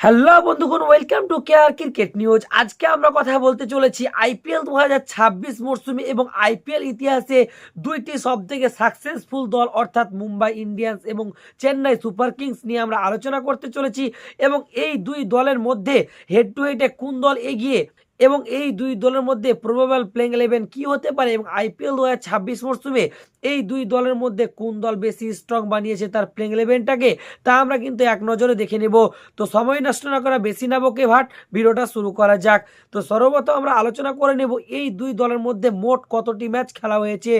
Hello বন্ধুগণ welcome to care cricket news আজকে আমরা কথা বলতে চলেছি আইপিএল দু হাজার ছাব্বিশ মরশুমে এবং আইপিএল ইতিহাসে দুইটি সব থেকে সাকসেসফুল দল অর্থাৎ মুম্বাই ইন্ডিয়ান্স এবং চেন্নাই সুপার কিংস নিয়ে আমরা আলোচনা করতে চলেছি এবং এই দুই দলের মধ্যে হেড টু হেডে কোন দল এগিয়ে এবং এই দুই দলের মধ্যে প্রবাবল প্লেইং ইলেভেন কি হতে পারে এবং আইপিএল দু হাজার ছাব্বিশ মরশুমে এই দুই দলের মধ্যে কোন দল বেশি স্ট্রং বানিয়েছে তার প্লেইং ইলেভেনটাকে তা আমরা কিন্তু এক নজরে দেখে নেব। তো সময় নষ্ট না করা, বেশি না বকে ভাট, ভিডিওটা শুরু করা যাক। তো সর্বপ্রথম আমরা আলোচনা করে নেব এই দুই দলের মধ্যে মোট কতটি ম্যাচ খেলা হয়েছে।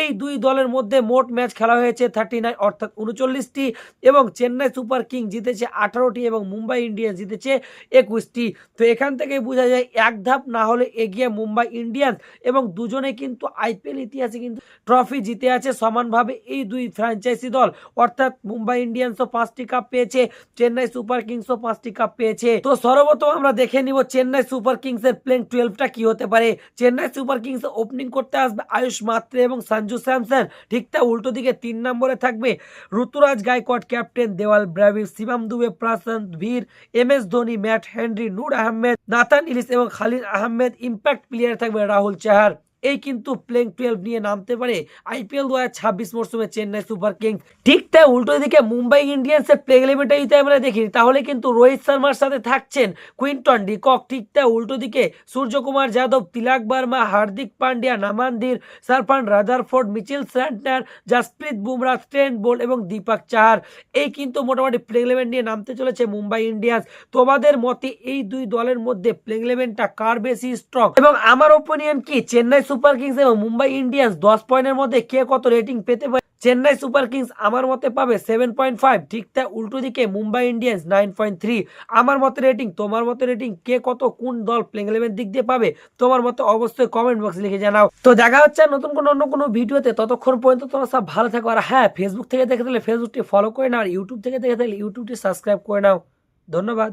এই দুই দলের মধ্যে মোট ম্যাচ খেলা হয়েছে থার্টি নাইন অর্থাৎ উনচল্লিশটি এবং চেন্নাই সুপার কিং জিতেছে আঠারোটি এবং মুম্বাই ইন্ডিয়ান্স জিতেছে একুশটি। তো এখান থেকে বোঝা যায় এক ধাপ না হলে এগিয়ে মুম্বাই ইন্ডিয়ান্স এবং দুজনে কিন্তু আইপিএল ইতিহাসে কিন্তু ট্রফি জিতে আছে সমানভাবে এই দুই ফ্র্যাঞ্চাইজি দল। অর্থাৎ মুম্বাই ইন্ডিয়ান্সও পাঁচটি কাপ পেয়েছে, চেন্নাই সুপার কিংসও পাঁচটি কাপ পেয়েছে। তো সর্বপ্রথম আমরা দেখে নিব চেন্নাই সুপার কিংস এর প্লেইং টুয়েলভটা কি হতে পারে। চেন্নাই সুপার কিংস ওপেনিং করতে আসবে আয়ুষ মাত্রে এবং সঞ্জু স্যামসন ঠিক তা উল্টো দিকে তিন নম্বরে থাকবে। Ruturaj Gaikwad, captain Dewald Brevis Shivam Dube, Prashant Veer, M S Dhoni, Matt Henry, Noor Ahmad Nathan Ellis এবং খালিদ আহমেদ ইম্প্যাক্ট প্লেয়ার থাকবে রাহুল চাহার। এই কিন্তু প্লেং টুয়েলভ নিয়ে নামতে পারে। আইপিএল দু হাজার ছাব্বিশ মরশুমে চেন্নাই সুপার কিংস। ঠিক তাই উল্টো দিকে মুম্বাই ইন্ডিয়ান্সের প্লেইং ইলেভেনটা যদি আমরা দেখি, তাহলে কিন্তু রোহিত শর্মার সাথে থাকছেন কুইন্টন ডিকক ঠিক তাই উল্টো দিকে Suryakumar Yadav, Tilak Varma, Hardik Pandya Naman Dhir Sherfane Rutherford, Mitchell Santner, Jasprit Bumrah, Trent Boult এবং দীপক চাহার। এই কিন্তু মোটামুটি প্লেইং ইলেভেন নিয়ে নামতে চলেছে মুম্বাই ইন্ডিয়ান্স। তোমাদের মতে এই দুই দলের মধ্যে প্লেইং ইলেভেনটা কার বেশি স্ট্রং এবং আমার ওপিনিয়ন কি? চেন্নাই সুপার কিংস এবং মুম্বাই ইন্ডিয়ান্স দশ পয়েন্টের মধ্যে কে কত রেটিং পেতে পারে? চেন্নাই সুপার কিংস আমার মতে পাবে সেভেন পয়েন্ট ফাইভ ঠিক তাই উল্টো দিকে Mumbai Indians nine point three আমার মতে রেটিং, তোমার মতে রেটিং, কে কত কোন দল প্লেইং ইলেভেন দিক দিয়ে পাবে, তোমার মতে অবশ্যই কমেন্ট বক্সে লিখে জানাও। তো দেখা হচ্ছে নতুন কোনো অন্য কোনো ভিডিওতে, ততক্ষণ পর্যন্ত তোমরা সব ভালো থাকো। আর হ্যাঁ ফেসবুক থেকে দেখে থাকলে ফেসবুকটি ফলো করে নাও, আর ইউটিউব থেকে দেখে থাকলে ইউটিউবটি সাবস্ক্রাইব করে নাও। ধন্যবাদ।